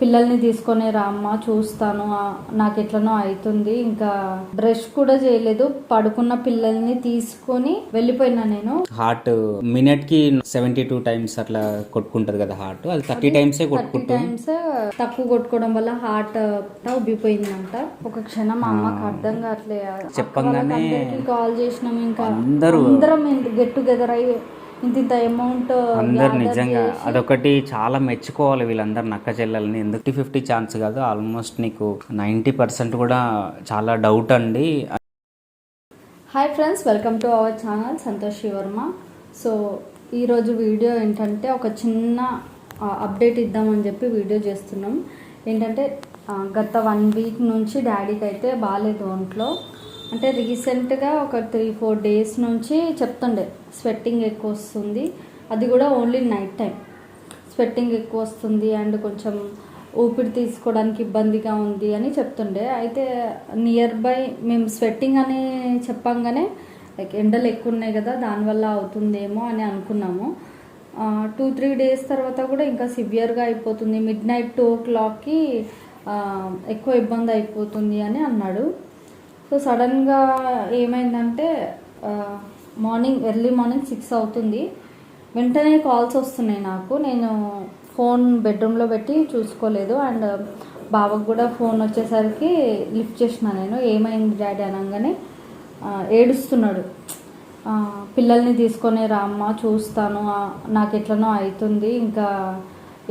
పిల్లల్ని తీసుకొని రామ్మ చూస్తాను. నాకు ఎట్లనో అవుతుంది ఇంకా బ్రష్ కూడా చేయలేదు. పడుకున్న పిల్లల్ని తీసుకొని వెళ్ళిపోయినా నేను. హార్ట్ మినిట్కి సెవెంటీ టూ టైమ్స్ అట్లా కొట్టుకుంటది కదా హార్ట్ అది థర్టీ టైమ్సే కొట్టుకుంటుంది. టైమ్స్ తక్కువ కొట్టుకోవడం వల్ల హార్ట్ ఉబ్బిపోయిందంట ఒక క్షణం మా అమ్మకి అర్థం కావట్లే చెప్పంగానే కాల్ చేసినాం ఇంకా. అందరూ అందరం గెట్ టుగెదర్ అయ్యి ఇంత ఇంత అమౌంట్ అందరు నిజంగా అదొకటి చాలా మెచ్చుకోవాలి వీళ్ళందరు నక్క చెల్లెల్ని. ఎందుకు ఫిఫ్టీ ఫిఫ్టీ ఛాన్స్ కాదు ఆల్మోస్ట్ నీకు నైంటీ పర్సెంట్ కూడా చాలా డౌట్ అండి. Hi friends welcome to our channel Santosh Varma so ఈరోజు వీడియో ఏంటంటే ఒక చిన్న అప్డేట్ ఇద్దామని చెప్పి వీడియో చేస్తున్నాం. ఏంటంటే గత వన్ వీక్ నుంచి డాడీకి అయితే బాగాలేదు ఒంట్లో. అంటే రీసెంట్గా ఒక త్రీ ఫోర్ డేస్ నుంచి చెప్తుండే స్వెట్టింగ్ ఎక్కువ వస్తుంది. అది కూడా ఓన్లీ నైట్ టైం. స్వెట్టింగ్ ఎక్కువ వస్తుంది అండ్ కొంచెం ఊపిరి తీసుకోవడానికి ఇబ్బందిగా ఉంది అని చెప్తుండే. అయితే నియర్ బై మేము స్వెట్టింగ్ అని చెప్పంగానే లైక్ ఎండలు ఎక్కువ ఉన్నాయి కదా దానివల్ల అవుతుందేమో అని అనుకున్నాము. టూ త్రీ డేస్ తర్వాత కూడా ఇంకా సివియర్గా అయిపోతుంది. మిడ్ నైట్ టూ ఓ క్లాక్కి ఎక్కువ ఇబ్బంది అయిపోతుంది అని అన్నాడు. సో సడన్గా ఏమైందంటే మార్నింగ్ ఎర్లీ మార్నింగ్ సిక్స్ అవుతుంది. వెంటనే కాల్స్ వస్తున్నాయి నాకు. నేను ఫోన్ బెడ్రూమ్లో పెట్టి చూసుకోలేదు. అండ్ బావకు కూడా ఫోన్ వచ్చేసరికి లిఫ్ట్ చేసిన నేను. ఏమైంది డాడీ అనగానే ఏడుస్తున్నాడు. పిల్లల్ని తీసుకొని రామ్మ చూస్తాను. నాకు ఎట్లనో అవుతుంది ఇంకా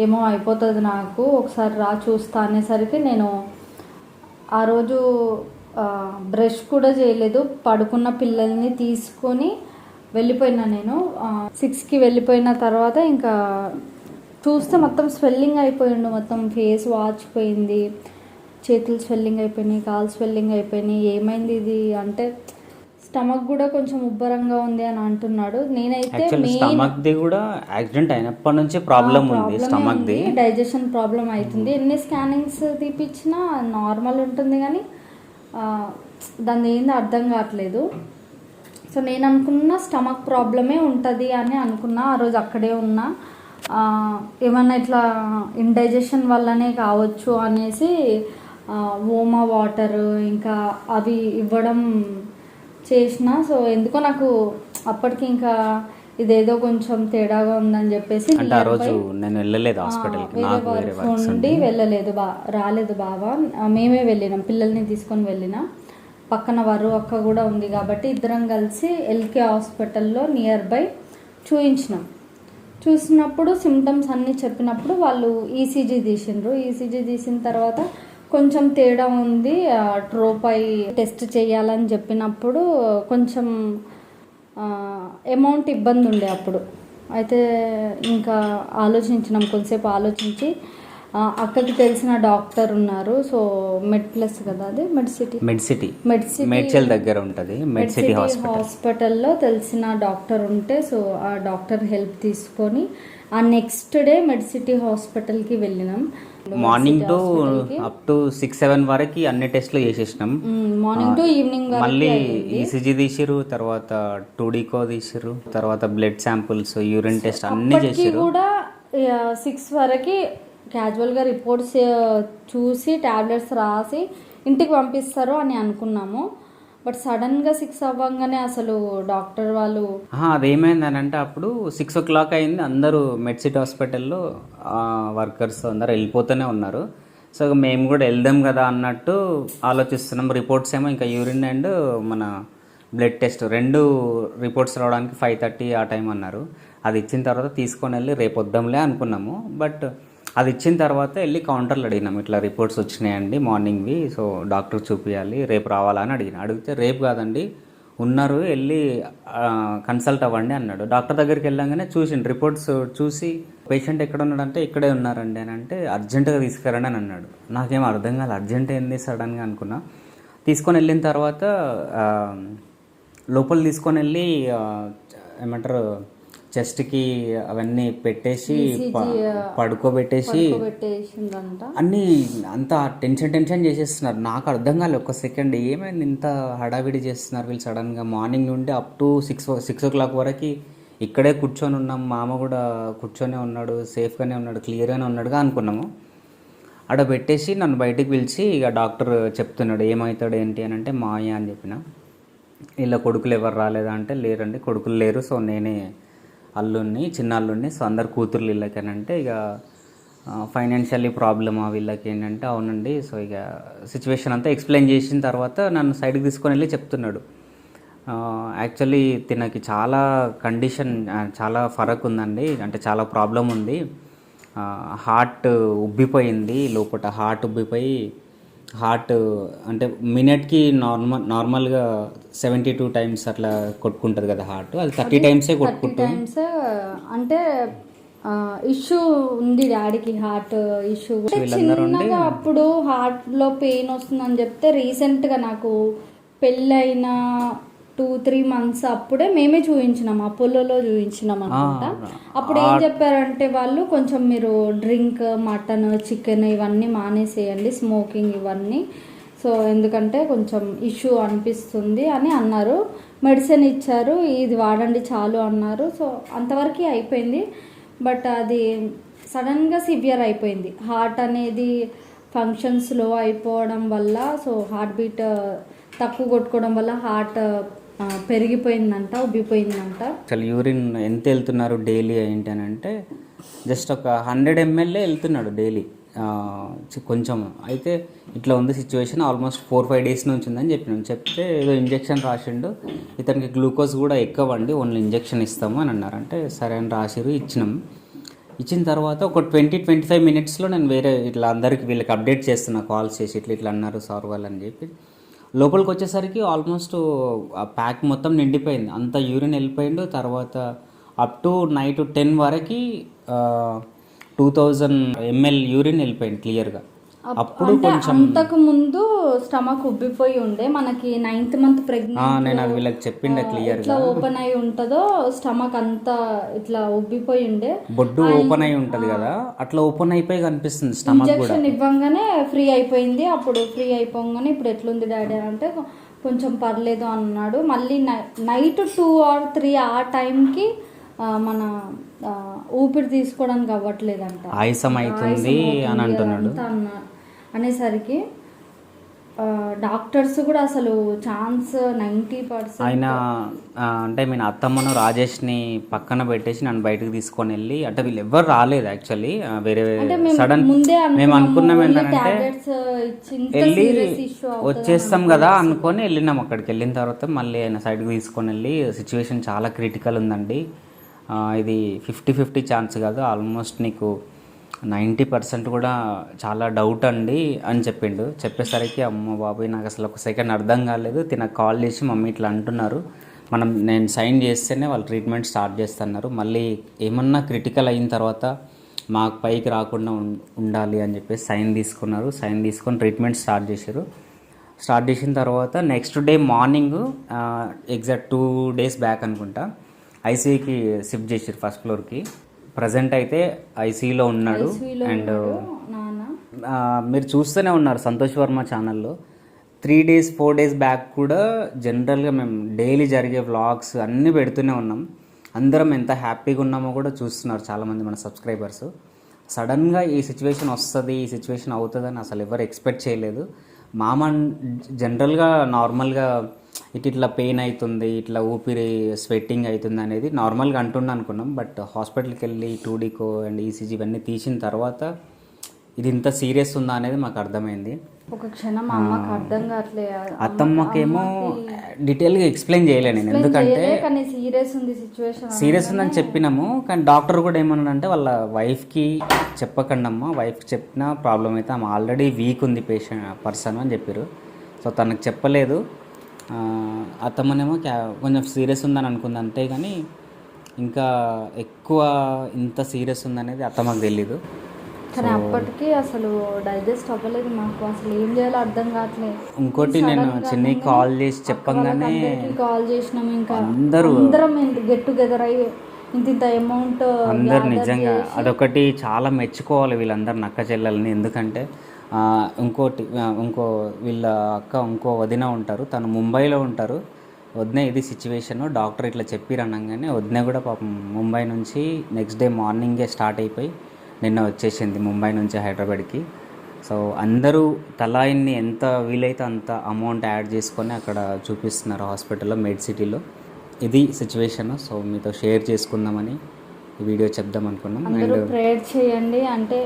ఏమో అయిపోతుంది నాకు. ఒకసారి రా చూస్తా అనేసరికి నేను ఆ రోజు బ్రష్ కూడా చేయలేదు. పడుకున్న పిల్లల్ని తీసుకొని వెళ్ళిపోయినా నేను. సిక్స్కి వెళ్ళిపోయిన తర్వాత ఇంకా చూస్తే మొత్తం స్వెల్లింగ్ అయిపోయిండు. మొత్తం ఫేస్ వాచిపోయింది చేతులు స్వెల్లింగ్ అయిపోయినాయి కాలు స్వెల్లింగ్ అయిపోయినాయి. ఏమైంది ఇది అంటే స్టమక్ కూడా కొంచెం ఉబ్బరంగా ఉంది అని అంటున్నాడు. నేనైతే స్టమక్ ది కూడా యాక్సిడెంట్ అయినప్పటి నుంచి ప్రాబ్లం ఉంది స్టమక్ ది డైజెషన్ ప్రాబ్లం అవుతుంది. ఎన్ని స్కానింగ్స్ తీపిచ్చినా నార్మల్ ఉంటుంది కానీ దాన్ని దాని ఏంది అర్థం కావట్లేదు. సో నేను అనుకున్న స్టమక్ ప్రాబ్లమే ఉంటుంది అని అనుకున్నా ఆ రోజు అక్కడే ఉన్నా. ఏమన్నా ఇట్లా ఇండైజెషన్ వల్లనే కావచ్చు అనేసి ఓమా వాటర్ ఇంకా అవి ఇవ్వడం చేసిన. సో ఎందుకో నాకు అప్పటికి ఇంకా ఇదేదో కొంచెం తేడాగా ఉందని చెప్పేసి అంటే ఆ రోజు నేను వెళ్ళలేదు హాస్పిటల్కి నాకు వేరే ఉండి. వెళ్ళలేదు బా రాలేదు బాబా ఆ, మేమే వెళ్ళినాం పిల్లల్ని తీసుకొని వెళ్ళినాం. పక్కన వరు అక్క కూడా ఉంది కాబట్టి ఇద్దరం కలిసి ఎల్కే హాస్పిటల్లో నియర్ బై చూయించినాం. చూసినప్పుడు సిమ్టమ్స్ అన్నీ చెప్పినప్పుడు వాళ్ళు ఈసీజీ తీసిండ్రు. ఈసీజీ తీసిన తర్వాత కొంచెం తేడా ఉంది. ట్రోపై టెస్ట్ చేయాలని చెప్పినప్పుడు కొంచెం అమౌంట్ ఇబ్బంది ఉండే అప్పుడు. అయితే ఇంకా ఆలోచించినాం కొంతసేపు ఆలోచించి అక్కకి తెలిసిన డాక్టర్ ఉన్నారు. సో మెడ్ ప్లస్ కదా అది? Med City Med City Med City Medchal దగ్గర ఉంటుంది. Med City hospital. హాస్పిటల్లో తెలిసిన డాక్టర్ ఉంటే సో ఆ డాక్టర్ హెల్ప్ తీసుకొని ఆ నెక్స్ట్ డే మెడ్ సిటీ హాస్పిటల్కి వెళ్ళినాం. Morning to up to six seven వరకు అన్ని టెస్ట్లు చేసేసినాం. మార్నింగ్ టు ఈవినింగ్ మళ్ళీ ఈసీజీ తీసిరు తర్వాత టూడీకో తీసిరు తర్వాత బ్లడ్ శాంపుల్స్ యూరిన్ టెస్ట్ అన్ని చేసిరు కూడా సిక్స్ వరకు క్యాజువల్గా రిపోర్ట్స్ చూసి టాబ్లెట్స్ రాసి ఇంటికి పంపిస్తారు అని అనుకున్నాము. బట్ సడన్గా సిక్స్ అవ్వగానే అసలు డాక్టర్ వాళ్ళు ఆహా, అదేమైందని అంటే అప్పుడు సిక్స్ ఓ క్లాక్ అయింది. అందరూ మెడ్సిట్ హాస్పిటల్లో వర్కర్స్ అందరు వెళ్ళిపోతూనే ఉన్నారు. సో మేము కూడా వెళ్దాం కదా అన్నట్టు ఆలోచిస్తున్నాం. రిపోర్ట్స్ ఏమో ఇంకా యూరిన్ అండ్ మన బ్లడ్ టెస్ట్ రెండు రిపోర్ట్స్ రావడానికి ఫైవ్ థర్టీ ఆ టైం అన్నారు. అది ఇచ్చిన తర్వాత తీసుకొని వెళ్ళి రేపు వద్దాంలే అనుకున్నాము. బట్ అది ఇచ్చిన తర్వాత వెళ్ళి కౌంటర్లో అడిగినాం. ఇట్లా రిపోర్ట్స్ వచ్చినాయండి మార్నింగ్వి సో డాక్టర్ చూపించాలి రేపు రావాలా అని అడిగిన. అడిగితే రేపు కాదండి ఉన్నారు వెళ్ళి కన్సల్ట్ అవ్వండి అన్నాడు. డాక్టర్ దగ్గరికి వెళ్ళంగానే చూసిండు. రిపోర్ట్స్ చూసి పేషెంట్ ఎక్కడ ఉన్నాడంటే ఇక్కడే ఉన్నారండి అని అంటే అర్జెంటుగా తీసుకురండి అని అన్నాడు. నాకేం అర్థం కాదు అర్జెంట్ ఏంది సడన్గా అనుకున్నా. తీసుకొని వెళ్ళిన తర్వాత లోపల తీసుకొని వెళ్ళి ఏమంటారు చెస్ట్కి అవన్నీ పెట్టేసి పడుకోబెట్టేసి అన్నీ అంత టెన్షన్ టెన్షన్ చేసేస్తున్నారు. నాకు అర్థం కాలేదు ఒక్క సెకండ్. ఏమైంది ఇంత హడావిడి చేస్తున్నారు వీళ్ళు సడన్గా? మార్నింగ్ నుండి up to six six o'clock వరకు ఇక్కడే కూర్చొని ఉన్నాం. మామ కూడా కూర్చొనే ఉన్నాడు సేఫ్గానే ఉన్నాడు క్లియర్గానే ఉన్నాడుగా అనుకున్నాము. ఆడ పెట్టేసి నన్ను బయటికి పిలిచి ఇక డాక్టర్ చెప్తున్నాడు ఏమవుతాడు ఏంటి అని అంటే మాయ అని చెప్పిన. ఇలా కొడుకులు ఎవరు రాలేదా? అంటే లేరండి కొడుకులు లేరు సో నేనే అల్లుడిని చిన్న అల్లుడిని సో అందరు కూతుర్లు వీళ్ళకేనంటే ఇక ఫైనాన్షియల్లీ ప్రాబ్లమ్ వీళ్ళకి ఏంటంటే అవునండి. సో ఇక సిచ్యువేషన్ అంతా ఎక్స్ప్లెయిన్ చేసిన తర్వాత నన్ను సైడ్కి తీసుకొని వెళ్ళి చెప్తున్నాడు. యాక్చువల్లీ తినకి చాలా కండిషన్ చాలా ఫరక్ ఉందండి. అంటే చాలా ప్రాబ్లం ఉంది. హార్ట్ ఉబ్బిపోయింది. లోపల హార్ట్ ఉబ్బిపోయి హార్ట్ అంటే మినిట్కి నార్మల్ నార్మల్గా సెవెంటీ టూ టైమ్స్ అట్లా కొట్టుకుంటుంది కదా హార్ట్. అది థర్టీ టైమ్సే కొట్టుకుంటుంది. టైమ్స్ అంటే ఇష్యూ ఉంది డాడీకి హార్ట్ ఇష్యూ. చిన్నగా అప్పుడు హార్ట్లో పెయిన్ వస్తుందని చెప్తే రీసెంట్గా నాకు పెళ్ళైన టూ త్రీ మంత్స్ అప్పుడే మేమే చూపించినాం అపోలోలో చూపించినాం అనుకుంటా. అప్పుడు ఏం చెప్పారంటే వాళ్ళు కొంచెం మీరు డ్రింక్ మటన్ చికెన్ ఇవన్నీ మానేసేయండి స్మోకింగ్ ఇవన్నీ. సో ఎందుకంటే కొంచెం ఇష్యూ అనిపిస్తుంది అని అన్నారు. మెడిసిన్ ఇచ్చారు ఇది వాడండి చాలు అన్నారు. సో అంతవరకు అయిపోయింది. బట్ అది సడన్గా సివియర్ అయిపోయింది. హార్ట్ అనేది ఫంక్షన్ స్లో అయిపోవడం వల్ల సో హార్ట్ బీట్ తక్కువ కొట్టుకోవడం వల్ల హార్ట్ పెరిగిపోయిందంట ఉబ్బిపోయిందంట. అసలు యూరిన్ ఎంత వెళ్తున్నారు డైలీ ఏంటి అని అంటే జస్ట్ ఒక హండ్రెడ్ ఎంఎల్ఏ వెళ్తున్నాడు డైలీ. కొంచెం అయితే ఇట్లా ఉంది situation almost four five days నుంచి ఉందని చెప్పినాం. చెప్తే ఏదో ఇంజెక్షన్ రాసిండు. ఇతనికి గ్లూకోజ్ కూడా ఎక్కువ అండి ఓన్లీ ఇంజెక్షన్ ఇస్తాము అని అన్నారు. అంటే సరే అని రాసిరు ఇచ్చినాం. ఇచ్చిన తర్వాత ఒక ట్వంటీ ట్వంటీ ఫైవ్ మినిట్స్లో నేను వేరే ఇట్లా అందరికి వీళ్ళకి అప్డేట్ చేస్తున్నా కాల్స్ చేసి ఇట్లా ఇట్లా అన్నారు సార్ వాళ్ళు అని చెప్పి. లోపలికి వచ్చేసరికి ఆల్మోస్ట్ ఆ ప్యాక్ మొత్తం నిండిపోయింది. అంత యూరిన్ వెళ్ళిపోయిండు. తర్వాత అప్ టు నైట్ టెన్ వరకు టూ థౌజండ్ ఎంఎల్ యూరిన్ వెళ్ళిపోయింది క్లియర్గా అప్పుడు అంటే అంతకు ముందు స్టమక్ ఉబ్బిపోయి ఉండే. మనకి నైన్త్ మంత్ ప్రెగ్నెంట్ నేను అది వీళ్ళకి చెప్పిండే క్లియర్గా ఇట్లా ఓపెన్ అయి ఉంటుందో స్టమక్ అంతా ఇట్లా ఉబ్బిపోయి ఉండే. బొడ్డు ఓపెన్ అయి ఉంటుంది కదా అట్లా ఓపెన్ అయిపోయి కనిపిస్తుంది స్టమక్ కూడా. ఇంజెక్షన్ ఇవ్వంగానే ఫ్రీ అయిపోయింది. అప్పుడు ఫ్రీ అయిపోగానే ఇప్పుడు ఎట్లుంది డాడీ అంటే కొంచెం పర్లేదు అన్నాడు. మళ్ళీ నైట్ టూ ఆర్ త్రీ ఆ టైంకి మన ఊపిరి తీసుకోవడానికి అవ్వట్లేదంట. ఆయాసం అవుతుంది అని అంటున్నాడు. అనేసరికి డాక్టర్స్ కూడా అసలు ఛాన్స్ నైంటీ పర్సెంట్. ఆయన అంటే మీ అత్తమ్మను రాజేష్ని పక్కన పెట్టేసి నన్ను బయటకు తీసుకొని వెళ్ళి అంటే వీళ్ళు ఎవ్వరు రాలేదు యాక్చువల్లీ. వేరే సడన్ ముందే మేము అనుకున్నాం ఏంటంటే వెళ్ళి వచ్చేస్తాం కదా అనుకొని వెళ్ళినాం అక్కడికి. వెళ్ళిన తర్వాత మళ్ళీ ఆయన సైడ్కి తీసుకొని వెళ్ళి సిచ్యువేషన్ చాలా క్రిటికల్ ఉందండి. ఇది ఫిఫ్టీ ఫిఫ్టీ ఛాన్స్ కాదు ఆల్మోస్ట్ నీకు నైంటీ పర్సెంట్ కూడా చాలా డౌట్ అండి అని చెప్పిండు. చెప్పేసరికి అమ్మ బాబాయ్ నాకు అసలు ఒక సెకండ్ అర్థం కాలేదు. తినకు కాల్ చేసి మమ్మీ ఇట్లా అంటున్నారు. మనం నేను సైన్ చేస్తేనే వాళ్ళు ట్రీట్మెంట్ స్టార్ట్ చేస్తున్నారు. మళ్ళీ ఏమన్నా క్రిటికల్ అయిన తర్వాత మాకు పైకి రాకుండా ఉండాలి అని చెప్పేసి సైన్ తీసుకున్నారు. సైన్ తీసుకొని ట్రీట్మెంట్ స్టార్ట్ చేశారు. స్టార్ట్ చేసిన తర్వాత next day morning exact two days back అనుకుంటా ఐసీకి షిఫ్ట్ చేశారు ఫస్ట్ ఫ్లోర్కి ప్రజెంట్ అయితే ఐసీయూలో ఉన్నాడు అండ్ మీరు చూస్తూనే ఉన్నారు సంతోష్ వర్మ ఛానల్లో. Three days four days back కూడా జనరల్గా మేము డైలీ జరిగే వ్లాగ్స్ అన్నీ పెడుతూనే ఉన్నాం. అందరం ఎంత హ్యాపీగా ఉన్నామో కూడా చూస్తున్నారు చాలామంది మన సబ్స్క్రైబర్స్. సడన్గా ఈ సిచ్యువేషన్ వస్తుంది ఈ సిచ్యువేషన్ అవుతుందని అసలు ఎవరు ఎక్స్పెక్ట్ చేయలేదు. మామ జనరల్గా నార్మల్గా ఇటు ఇట్లా పెయిన్ అవుతుంది ఇట్లా ఊపిరి స్వెట్టింగ్ అవుతుంది అనేది నార్మల్గా అంటుండ అనుకున్నాం. బట్ హాస్పిటల్కి వెళ్ళి టూడీకో అండ్ ఈసీజీ ఇవన్నీ తీసిన తర్వాత ఇది ఇంత సీరియస్ ఉందా అనేది మాకు అర్థమైంది. ఒక క్షణం అమ్మకి అర్థం కావట్లే. అత్తమ్మకేమో డీటెయిల్గా ఎక్స్ప్లెయిన్ చేయలే నేను. ఎందుకంటే సీరియస్ ఉంది సిచ్యువేషన్ సీరియస్ ఉందని చెప్పినాము కానీ డాక్టర్ కూడా ఏమన్నాడంటే వాళ్ళ వైఫ్కి చెప్పకండి అమ్మా వైఫ్కి చెప్పిన ప్రాబ్లం అయితే ఆమె ఆల్రెడీ వీక్ ఉంది పేషెంట్ పర్సన్ అని చెప్పారు సో తనకు చెప్పలేదు. అత్తమ్మనేమో క్యా కొంచెం సీరియస్ ఉందని అనుకుంది అంతే కానీ ఇంకా ఎక్కువ ఇంత సీరియస్ ఉందనేది అత్తమ్మకు తెలీదు. కానీ అప్పటికి అసలు డైజెస్ట్ అవ్వలేదు మాకు అసలు ఏం చేయాలో అర్థం కావట్లేదు. ఇంకోటి నేను చిన్ని కాల్ చేసి చెప్పంగానే కాల్ చేసినాం ఇంకా. అందరూ అందరం గెట్ టుగెదర్ అయ్యి ఇంత ఇంత అమౌంట్ అందరు నిజంగా అదొకటి చాలా మెచ్చుకోవాలి వీళ్ళందరు నక్క చెల్లెల్ని. ఎందుకంటే ఇంకోటి ఇంకో వీళ్ళ అక్క ఇంకో వదిన ఉంటారు. తను ముంబైలో ఉంటారు. వదిన ఇది సిచ్యువేషన్ డాక్టర్ ఇట్లా చెప్పిరు అనగానే వదిన కూడా పాపం ముంబై నుంచి నెక్స్ట్ డే మార్నింగే స్టార్ట్ అయిపోయి నిన్న వచ్చేసింది ముంబై నుంచి హైదరాబాద్కి. సో అందరూ తలా ఇన్ని ఎంత వీలైతే అంత అమౌంట్ యాడ్ చేసుకొని అక్కడ చూపిస్తున్నారు హాస్పిటల్లో మెడ్ సిటీలో ఇది సిచ్యువేషన్ సో మీతో షేర్ చేసుకుందామని ఈ వీడియో చెప్దాం అనుకున్నాం. ప్రేయర్ చేయండి. అంటే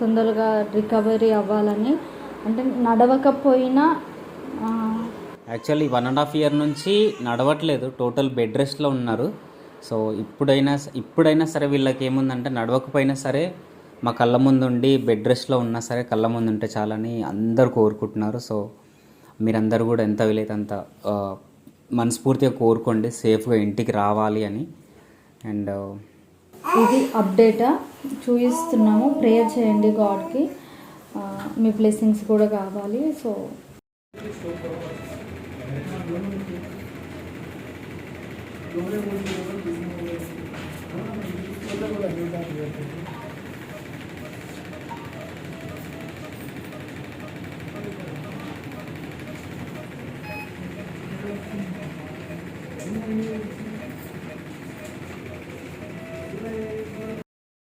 తొందరగా రికవరీ అవ్వాలని. అంటే నడవకపోయినా actually one and half year నుంచి నడవట్లేదు. టోటల్ బెడ్ రెస్ట్లో ఉన్నారు. సో ఇప్పుడైనా ఇప్పుడైనా సరే వీళ్ళకి ఏముందంటే నడవకపోయినా సరే మా కళ్ళ ముందు ఉండి బెడ్ రెస్ట్లో ఉన్నా సరే కళ్ళ ముందు ఉంటే చాలని అందరూ కోరుకుంటున్నారు. సో మీరందరూ కూడా ఎంత వీలైతే అంత మనస్ఫూర్తిగా కోరుకోండి సేఫ్గా ఇంటికి రావాలి అని. అండ్ ఇది అప్డేటా? చూపిస్తున్నాము ప్రేయర్ చేయండి గాడ్కి. మీ బ్లెస్సింగ్స్ కూడా కావాలి సో.